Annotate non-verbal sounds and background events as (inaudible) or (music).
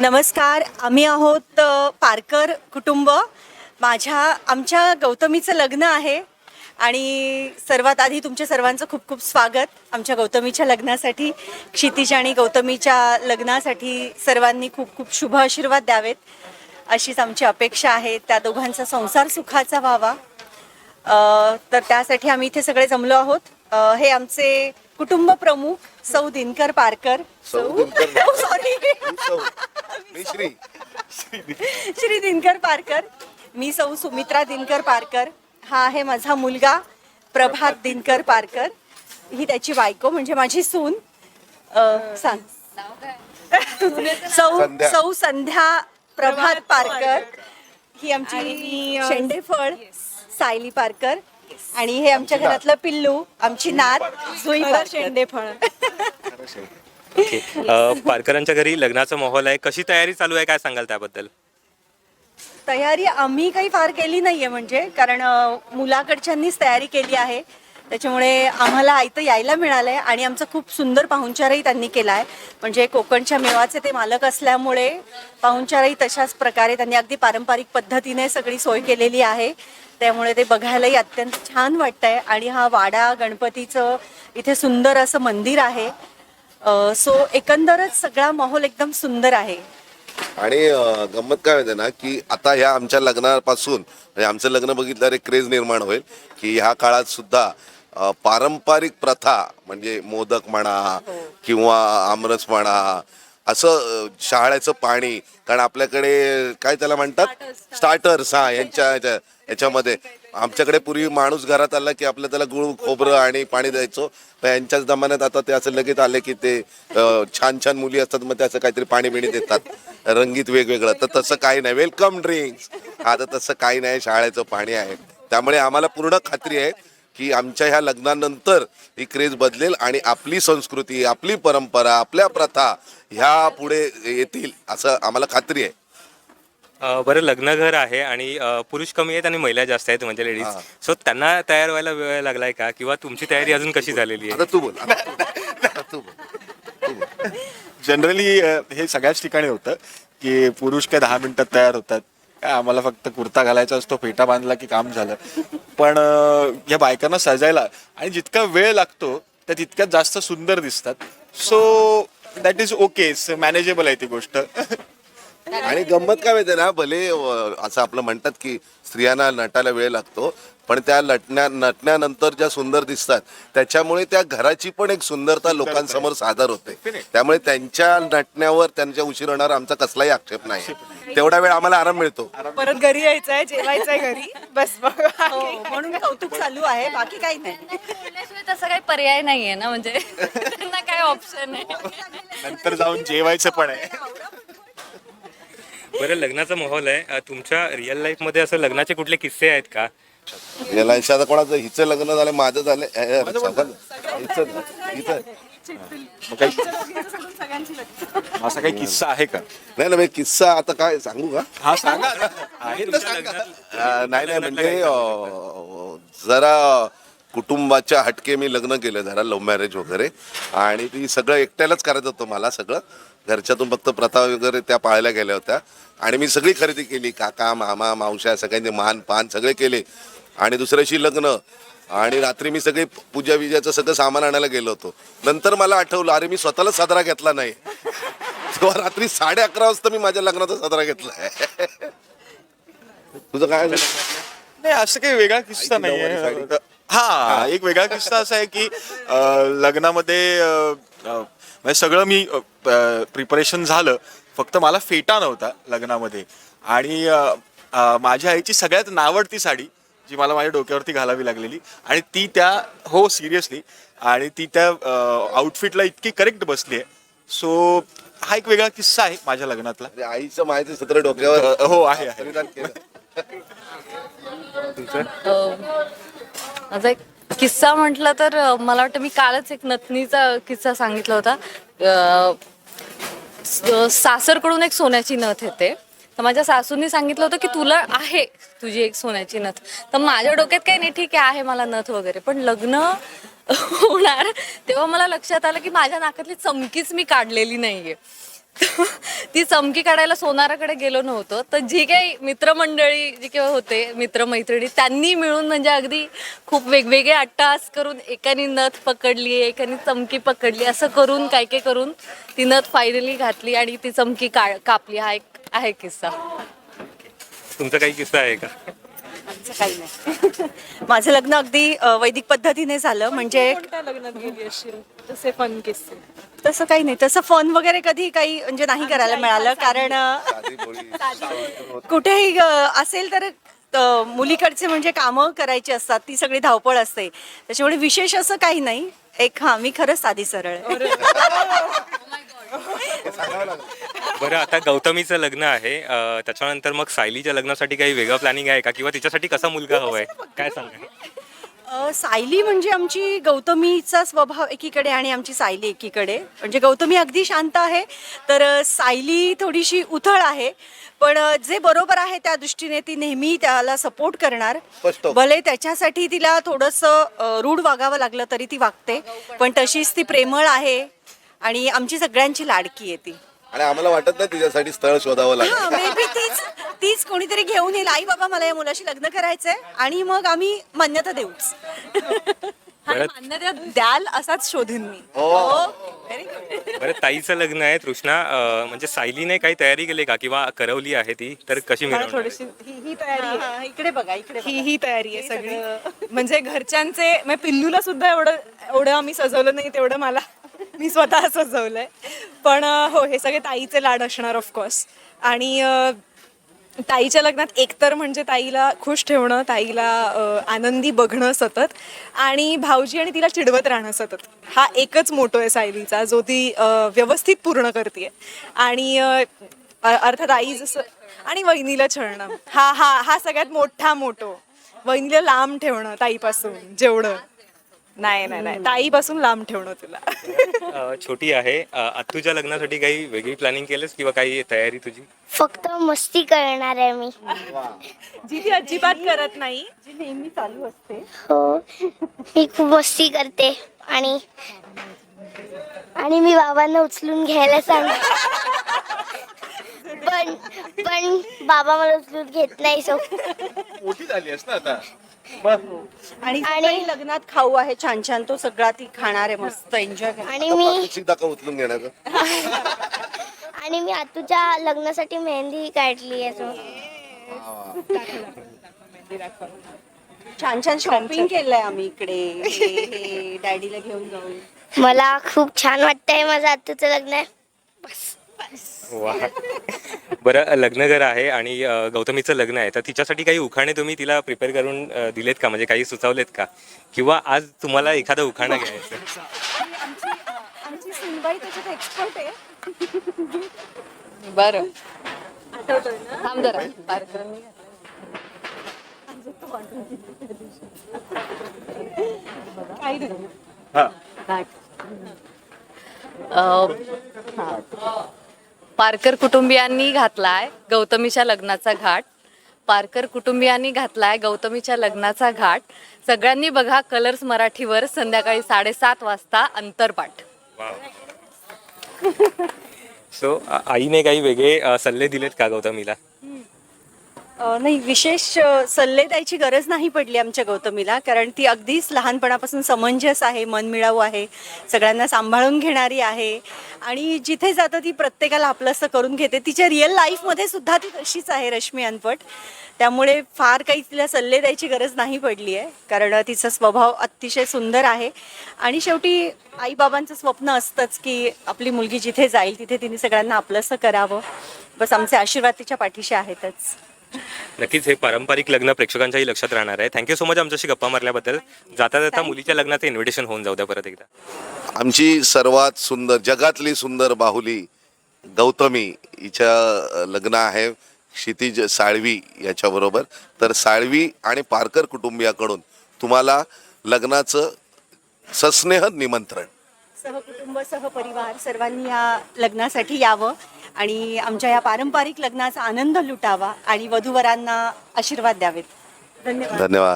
नमस्कार आम्ही आहोत पारकर कुटुंब. माझ्या आमच्या गौतमीचं लग्न आहे आणि सर्वात आधी तुमच्या सर्वांचं खूप खूप स्वागत. आमच्या गौतमीच्या लग्नासाठी क्षितिज आणि गौतमीच्या लग्नासाठी सर्वांनी खूप खूप शुभ आशीर्वाद द्यावेत. अशीच आमची अपेक्षा आहे. त्या दोघांचा संसार सुखाचा व्हावा. तर त्यासाठी आम्ही इथे सगळे जमलो आहोत. हे आमचे कुटुंब प्रमुख सौ दिनकर पारकर. सौ दिनकर. (laughs) सॉरी सौ. (laughs) मी श्री. श्री दिनकर पारकर. मी सौ सुमित्रा दिनकर पारकर. हा आहे माझा मुलगा प्रभात दिनकर पारकर. ही त्याची बायको म्हणजे माझी सून. अ, सांग. सौ संध्या. सौ संध्या प्रभात पारकर. ही आमची शेंडेफळ सायली पारकर. आणि हे आमच्या घरातलं पिल्लू आमची नात जुई शेंडेफळ ओके. अ, पारकरांच्या घरी लग्नाचा माहोल आहे. कशी तयारी चालू आहे? काय सांगाल त्याबद्दल? तयारी आम्ही काही फार केली नाहीये म्हणजे कारण अ, मुलाकडच्यांनीच तयारी केली आहे. त्याच्यामुळे आम्हाला आयतं यायला मिळालं आहे आणि आमचा खूप सुंदर पाहुणचारही त्यांनी केला आहे म्हणजे कोकणच्या मेवाचे ते मालक असल्यामुळे पाहुणचारही तशाच प्रकारे त्यांनी अगदी पारंपरिक पद्धतीने सगळी सोय केलेली आहे. त्यामुळे ते बघायलाही अत्यंत छान वाटतंय आणि हा वाडा गणपतीचं इथे सुंदर असं मंदिर आहे. सो एकंदरच सगळा माहोल एकदम सुंदर आहे. आणि गंमत काय होते ना की आता ह्या आमच्या लग्नापासून म्हणजे आमचं लग्न बघितल्यावर एक क्रेज निर्माण होईल की ह्या काळात सुद्धा अं, पारंपरिक प्रथा म्हणजे मोदक म्हणा किंवा आमरस म्हणा असं अं, शहाळ्याचं पाणी कारण आपल्याकडे काय त्याला म्हणतात? स्टार्टर्स हा. यांच्या याच्या- याच्यामध्ये. आमच्याकडे पूर्वी माणूस घरात आला की आपलं त्याला गुळ खोबरं आणि पाणी द्यायचो. पण यांच्याच जमान्यात आता ते असं लगेच आले की ते अं, छान छान मुली असतात मग त्याचं काहीतरी पाणी बिणी देतात. रंगीत वेगवेगळं. तर तसं काही नाही. वेलकम ड्रिंक्स आता तसं काही नाही. शाळेचं पाणी आहे. त्यामुळे आम्हाला पूर्ण खात्री आहे. की आमच्या ह्या लग्नानंतर ही क्रेज बदलेल आणि आपली संस्कृती आपली परंपरा आपल्या प्रथा ह्या पुढे येतील असं आम्हाला खात्री आहे. अ, बरं लग्नघर आहे आणि अ, पुरुष कमी आहेत आणि महिला जास्त आहेत म्हणजे लेडीज सो त्यांना तयार व्हायला वेळ लागलाय का? किंवा तुमची तयारी अजून कशी झालेली आहे? आता तू बोल आता तू बोल. जनरली हे सगळ्याच ठिकाणी होतं की पुरुष काय दहा मिनिटात तयार होतात काय आम्हाला फक्त कुर्ता घालायचा असतो फेटा बांधला की काम झालं. पण या बायकांना सजायला आणि जितका वेळ लागतो त्या तितक्यात जास्त सुंदर दिसतात. So that is okay manageable आहे ती गोष्ट. आणि गंमत काय माहिती ना भले अं, असं आपलं म्हणतात की स्त्रियांना नटायला वेळ लागतो पण त्या नटण्या नटण्यानंतर ज्या सुंदर दिसतात त्याच्यामुळे त्या घराची पण एक सुंदरता लोकांसमोर सादर होते. त्यामुळे त्यांच्या नटण्यावर त्यांच्या उशीर होणार आमचा कसलाही आक्षेप नाही. तेवढा वेळ आम्हाला आराम मिळतो. परत घरी यायचंय जेवायचंय घरी. बस हो, म्हणून कौतुक चालू आहे बाकी काही नाही. बोलल्याशिवाय तसं काही पर्याय नाहीये ना म्हणजे (laughs) त्यांना काय ऑप्शन आहे? नंतर जाऊन जेवायचं पण आहे. (laughs) बरं लग्नाचा माहोल आहे. तुमच्या रिअल लाईफमध्ये असं लग्नाचे कुठले किस्से आहेत का? याला आता कोणाचं? हिचं लग्न झालं माझं झालं. हिचं हिचं. मग काही असा काही किस्सा आहे का? नाही ना मी किस्सा आता काय सांगू का? हा सांगा. आहे तर नाही नाही म्हणजे अं, जरा कुटुंबाच्या हटके मी लग्न केलं जरा लव्ह मॅरेज वगैरे. आणि ती सगळं एकट्यालाच करायचं होतं मला सगळं. घरच्यातून फक्त प्रथा वगैरे त्या पाळल्या गेल्या होत्या. आणि मी सगळी खरेदी केली. काका मामा मावश्या सगळ्यांचे मान पान सगळे केले. आणि दुसऱ्याशी लग्न. आणि रात्री मी सगळे पूजा विजाचं सगळं सामान आणायला गेलो होतो. नंतर मला आठवलं अरे मी स्वतःला साजरा घेतला नाही. तेव्हा रात्री साडे अकरा वाजता मी माझ्या लग्नाचा साजरा घेतलाय तुझं काय? नाही असं काही वेगळा किस्सा नाही. हा एक वेगळा किस्सा असा आहे की लग्नामध्ये म्हणजे सगळं मी प्रिपरेशन झालं. फक्त मला फेटा नव्हता लग्नामध्ये. आणि माझ्या आईची सगळ्यात नावडती साडी जी मला माझ्या डोक्यावरती घालावी लागलेली आणि ती त्या हो सिरियसली आणि ती त्या आउटफिटला इतकी करेक्ट बसली आहे. सो हा एक वेगळा किस्सा आहे माझ्या लग्नातला. आईचं माहिती सत्र डोक्यावर. हो आहे आहे. परिधान केलं. माझा एक किस्सा म्हटलं तर मला वाटतं मी कालच एक नथनीचा किस्सा सांगितला होता. स- सासरकडून एक सोन्याची नथ येते. तर माझ्या सासूंनी सांगितलं होतं की तुला आहे तुझी एक सोन्याची नथ. तर माझ्या डोक्यात काही नाही ठीक आहे आहे मला नथ वगैरे. पण लग्न होणार तेव्हा मला लक्षात आलं की माझ्या नाकातली चमकीच मी काढलेली नाहीये. ती चमकी काढायला सोनाराकडे गेलो नव्हतो. तर जी काही मित्रमंडळी जी काही होते मित्रमैत्रिणी त्यांनी मिळून म्हणजे अगदी खूप वेगवेगळे अट्टास करून एकाने नथ पकडली एकाने चमकी पकडली असं करून काय काय करून ती नथ फायनली घातली आणि ती चमकी का कापली. हा एक आहे किस्सा. तुमचा काही किस्सा आहे का? आमचं काही नाही. (laughs) माझं लग्न अगदी अ, वैदिक पद्धतीने झालं. म्हणजे कोणत्या लग्नात गेली असशील तसे फन किस्से तसं काही नाही. तसं फन वगैरे कधी काही म्हणजे नाही करायला मिळालं. कारण (laughs) कुठेही असेल तर मुलीकडचे म्हणजे कामं करायची असतात. ती सगळी धावपळ असते. त्याच्यामुळे विशेष असं काही नाही. एक हा मी खरंच साधी सरळ. आहे. (laughs) बरं आता गौतमीचं लग्न आहे. त्याच्यानंतर मग सायलीच्या लग्नासाठी काही वेगळं प्लॅनिंग आहे का? किंवा तिच्यासाठी कसा मुलगा हवाय? (laughs) काय सांगा अ, सायली म्हणजे आमची गौतमीचा स्वभाव एकीकडे आणि आमची सायली एकीकडे. म्हणजे गौतमी अगदी शांत आहे तर अ, सायली थोडीशी उथळ आहे पण अ, जे बरोबर आहे त्या दृष्टीने ती नेहमी त्याला सपोर्ट करणार. स्पष्ट. भले त्याच्यासाठी तिला थोडंसं रूढ वागावं लागलं तरी ती वागते पण तशीच ती प्रेमळ आहे आणि आमची सगळ्यांची लाडकी आहे ती. आणि आम्हाला वाटत नाही तिच्यासाठी स्थळ शोधावं लागेल. हा मे बी तीच तीच कोणीतरी घेऊन येईल. आई बाबा मला या मुलाशी लग्न करायचंय आणि मग आम्ही मान्यता देऊच. मान्यता द्याल असाच शोधेन मी. व्हेरी गुड बरं ताईचं लग्न आहे तृष्णा. अं, म्हणजे सायलीने काही तयारी केली का किंवा करवली आहे ती? तर कशी मिळवणार? थोडीशी ही ही तयारी आहे. इकडे बघा इकडे ही ही तयारी आहे सगळी. म्हणजे घरच्यांचे म्हणजे पिल्लूला सुद्धा एवढं एवढं आम्ही सजवलं नाही तेवढं मला मी स्वतः सजवलंय. पण हो हे सगळे ताईचे लाड असणार ऑफकोर्स आणि ताईच्या लग्नात एकतर म्हणजे ताईला खुश ठेवणं ताईला आनंदी बघणं सतत आणि भाऊजी आणि तिला चिडवत राहणं सतत. हा एकच मोठो आहे सायलीचा जो ती व्यवस्थित पूर्ण करते आणि अर्थात आई जसं आणि वहिनीला छळणं. हा हा हा सगळ्यात मोठा मोठो वहिनीला लांब ठेवणं ताईपासून जेवढं. नाही नाही नाही. ताईपासून लांब ठेवणं तुला. अं, छोटी आहे. अं, आत्तूच्या लग्नासाठी काही वेगळी प्लॅनिंग केलंस किंवा काही तयारी तुझी? फक्त मस्ती करणार आहे मी. जी ती अजिबात करत नाही. जी नेहमी चालू असते. हो. मी खूप मस्ती करते आणि आणि मी बाबांना उचलून घ्यायला सांग पण पण बाबा मला उचलून घेत नाही सो मोठी झाली आहेस ना आता. आणि लग्नात खाऊ आहे छान छान. तो सगळा ती खाणार आहे मस्त एन्जॉय आणि मी दाखव उचलून घेण्याचं आणि मी आतूच्या लग्नासाठी मेहंदी काढली आहे सो छान छान शॉपिंग केलंय आम्ही इकडे. डॅडीला घेऊन जाऊन. मला खूप छान वाटतंय माझं आतूचं लग्न. आहे वा. बरं लग्नघर आहे आणि अं, गौतमीचं लग्न आहे. तर तिच्यासाठी काही उखाणे तुम्ही तिला प्रिपेअर करून अं, दिलेत का? म्हणजे काही सुचवलेत का? किंवा आज तुम्हाला एखादं उखाणं घ्यायचं आमची सुनबाई त्याच्यात एक्सपर्ट आहे. बरं. थांब जरा. कार्यक्रम अं, पारकर कुटुंबियांनी घातलाय गौतमीच्या लग्नाचा घाट. पारकर कुटुंबियांनी घातलाय गौतमीच्या लग्नाचा घाट. सगळ्यांनी बघा कलर्स मराठीवर संध्याकाळी साडेसात वाजता अंतरपाठ. सो (laughs) आईने काही वेगळे सल्ले दिलेत का गौतमीला? नाही विशेष सल्ले द्यायची गरज नाही पडली आमच्या गौतमीला कारण ती अगदीच लहानपणापासून समंजस आहे मनमिळावू आहे सगळ्यांना सांभाळून घेणारी आहे. आणि जिथे जातं ती प्रत्येकाला आपलंसं करून घेते. तिच्या रिअल लाईफमध्ये सुद्धा ती तशीच आहे रश्मी अनपट. त्यामुळे फार काही तिला सल्ले द्यायची गरज नाही पडली आहे कारण तिचा स्वभाव अतिशय सुंदर आहे. आणि शेवटी आईबाबांचं स्वप्न असतंच की आपली मुलगी जिथे जाईल तिथे तिने सगळ्यांना आपलंसं करावं. बस आमचे आशीर्वाद तिच्या पाठीशी आहेतच. नक्कीच हे पारंपरिक लग्न प्रेक्षकांच्याही लक्षात राहणार आहे. थँक्यू सो मच आमच्याशी गप्पा मारल्याबद्दल. जाता जाता मुलीच्या लग्नाचं इन्व्हिटेशन होऊन जाऊ द्या परत एकदा. आमची सर्वात सुंदर जगातली सुंदर बाहुली गौतमी हिच्या लग्न आहे. क्षितिज साळवी याच्याबरोबर. तर साळवी आणि पारकर कुटुंबियाकडून तुम्हाला लग्नाचं सस्नेह निमंत्रण. सहकुटुंब सहपरिवार सर्वांनी या लग्नासाठी यावं आणि आमच्या या पारंपरिक लग्नाचा आनंद लुटावा आणि वधूवरांना आशीर्वाद द्यावेत. धन्यवाद. धन्यवाद.